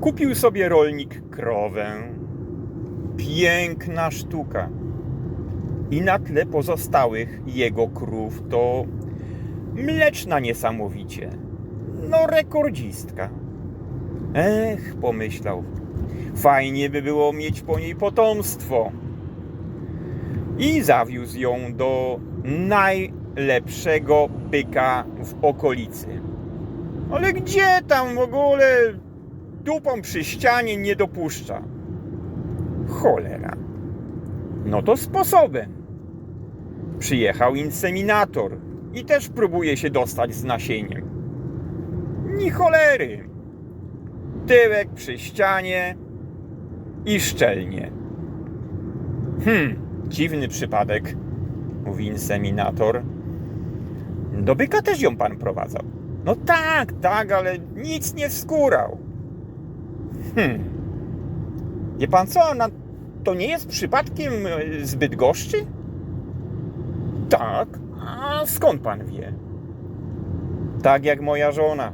Kupił sobie rolnik krowę. Piękna sztuka. I na tle pozostałych jego krów to mleczna niesamowicie. No, rekordzistka. Ech, pomyślał. Fajnie by było mieć po niej potomstwo. I zawiózł ją do najlepszego byka w okolicy. Ale gdzie tam w ogóle dupą przy ścianie nie dopuszcza? Cholera. No to sposobem. Przyjechał inseminator i też próbuje się dostać z nasieniem. Ni cholery. Tyłek przy ścianie i szczelnie. Hmm, dziwny przypadek, mówi inseminator. Do byka też ją pan prowadzał. No tak, tak, ale nic nie wskórał. Hmm. Wie pan co, to nie jest przypadkiem e, zbyt goszczy? Tak, a skąd pan wie? Tak jak moja żona.